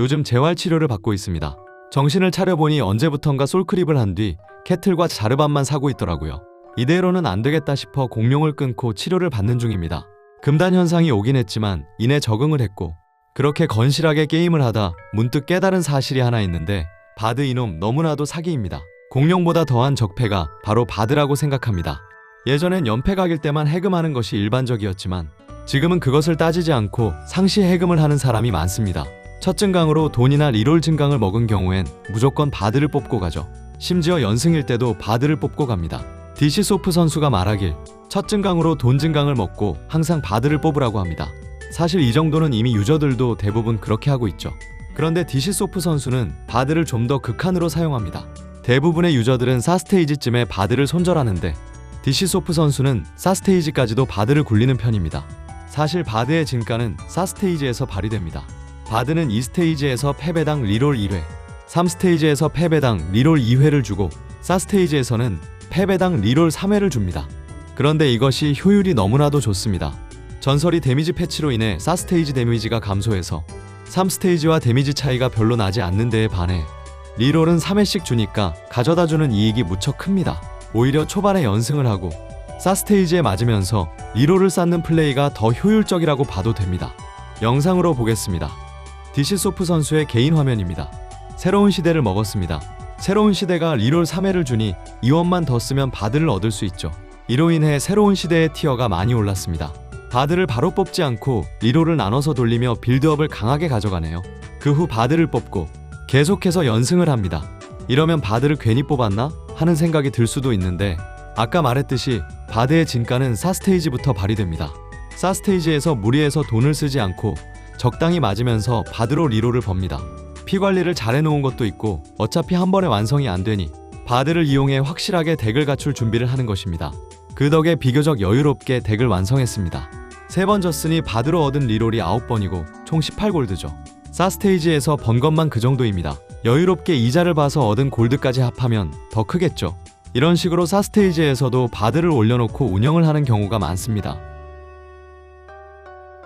요즘 재활 치료를 받고 있습니다. 정신을 차려보니 언제부턴가 솔크립을 한 뒤 캐틀과 자르반만 사고 있더라고요. 이대로는 안 되겠다 싶어 공룡을 끊고 치료를 받는 중입니다. 금단 현상이 오긴 했지만 이내 적응을 했고 그렇게 건실하게 게임을 하다 문득 깨달은 사실이 하나 있는데 바드 이놈 너무나도 사기입니다. 공룡보다 더한 적폐가 바로 바드라고 생각합니다. 예전엔 연패 각일 때만 해금하는 것이 일반적이었지만 지금은 그것을 따지지 않고 상시 해금을 하는 사람이 많습니다. 첫 증강으로 돈이나 리롤 증강을 먹은 경우엔 무조건 바드를 뽑고 가죠. 심지어 연승일 때도 바드를 뽑고 갑니다. 디시 소프 선수가 말하길 첫 증강으로 돈 증강을 먹고 항상 바드를 뽑으라고 합니다. 사실 이 정도는 이미 유저들도 대부분 그렇게 하고 있죠. 그런데 디시 소프 선수는 바드를 좀 더 극한으로 사용합니다. 대부분의 유저들은 4스테이지쯤에 바드를 손절하는데 디시 소프 선수는 4스테이지까지도 바드를 굴리는 편입니다. 사실 바드의 진가는 4스테이지에서 발휘됩니다. 바드는 2스테이지에서 패배당 리롤 1회, 3스테이지에서 패배당 리롤 2회를 주고 4스테이지에서는 패배당 리롤 3회를 줍니다. 그런데 이것이 효율이 너무나도 좋습니다. 전설이 데미지 패치로 인해 4스테이지 데미지가 감소해서 3스테이지와 데미지 차이가 별로 나지 않는 데에 반해 리롤은 3회씩 주니까 가져다 주는 이익이 무척 큽니다. 오히려 초반에 연승을 하고 4스테이지에 맞으면서 리롤을 쌓는 플레이가 더 효율적이라고 봐도 됩니다. 영상으로 보겠습니다. 디시소프 선수의 개인 화면입니다. 새로운 시대를 먹었습니다. 새로운 시대가 리롤 3회를 주니 2원만 더 쓰면 바드를 얻을 수 있죠. 이로 인해 새로운 시대의 티어가 많이 올랐습니다. 바드를 바로 뽑지 않고 리롤을 나눠서 돌리며 빌드업을 강하게 가져가네요. 그 후 바드를 뽑고 계속해서 연승을 합니다. 이러면 바드를 괜히 뽑았나? 하는 생각이 들 수도 있는데 아까 말했듯이 바드의 진가는 4스테이지부터 발휘됩니다. 4스테이지에서 무리해서 돈을 쓰지 않고 적당히 맞으면서 바드로 리롤을 법니다. 피 관리를 잘 해놓은 것도 있고 어차피 한 번에 완성이 안 되니 바드를 이용해 확실하게 덱을 갖출 준비를 하는 것입니다. 그 덕에 비교적 여유롭게 덱을 완성했습니다. 세 번 졌으니 바드로 얻은 리롤이 9번이고 총 18골드죠. 4스테이지에서 번 것만 그 정도입니다. 여유롭게 이자를 봐서 얻은 골드까지 합하면 더 크겠죠. 이런 식으로 4스테이지에서도 바드를 올려놓고 운영을 하는 경우가 많습니다.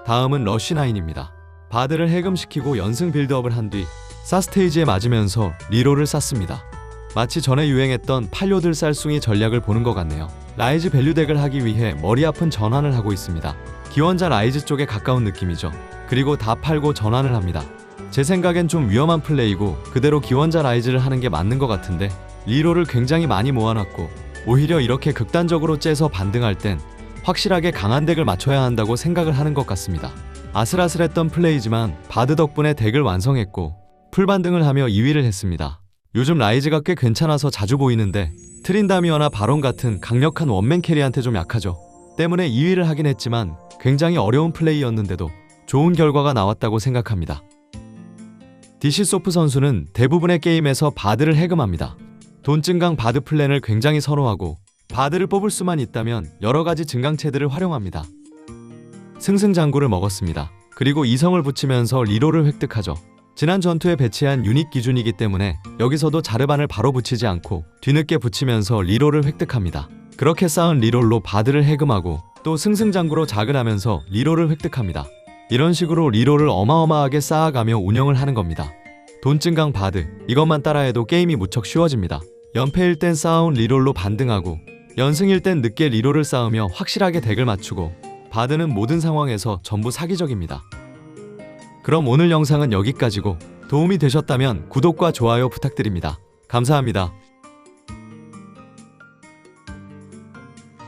다음은 러쉬나인입니다. 바드를 해금시키고 연승 빌드업을 한뒤 4스테이지에 맞으면서 리롤을 쌓습니다. 마치 전에 유행했던 팔료들 쌀숭이 전략을 보는 것 같네요. 라이즈 밸류 덱을 하기 위해 머리 아픈 전환을 하고 있습니다. 기원자 라이즈 쪽에 가까운 느낌이죠. 그리고 다 팔고 전환을 합니다. 제 생각엔 좀 위험한 플레이고 그대로 기원자 라이즈를 하는 게 맞는 것 같은데 리롤을 굉장히 많이 모아놨고 오히려 이렇게 극단적으로 째서 반등할 땐 확실하게 강한 덱을 맞춰야 한다고 생각을 하는 것 같습니다. 아슬아슬했던 플레이지만 바드 덕분에 덱을 완성했고 풀반등을 하며 2위를 했습니다. 요즘 라이즈가 꽤 괜찮아서 자주 보이는데 트린다미어나 바론 같은 강력한 원맨 캐리한테 좀 약하죠. 때문에 2위를 하긴 했지만 굉장히 어려운 플레이였는데도 좋은 결과가 나왔다고 생각합니다. 디시소프 선수는 대부분의 게임에서 바드를 해금합니다. 돈 증강 바드 플랜을 굉장히 선호하고 바드를 뽑을 수만 있다면 여러 가지 증강체들을 활용합니다. 승승장구를 먹었습니다. 그리고 이성을 붙이면서 리롤을 획득하죠. 지난 전투에 배치한 유닛 기준이기 때문에 여기서도 자르반을 바로 붙이지 않고 뒤늦게 붙이면서 리롤을 획득합니다. 그렇게 쌓은 리롤로 바드를 해금하고 또 승승장구로 자근하면서 리롤을 획득합니다. 이런 식으로 리롤을 어마어마하게 쌓아가며 운영을 하는 겁니다. 돈 증강 바드 이것만 따라해도 게임이 무척 쉬워집니다. 연패일 땐 쌓아온 리롤로 반등하고 연승일 땐 늦게 리롤을 쌓으며 확실하게 덱을 맞추고 바드는 모든 상황에서 전부 사기적입니다. 그럼 오늘 영상은 여기까지고 도움이 되셨다면 구독과 좋아요 부탁드립니다. 감사합니다.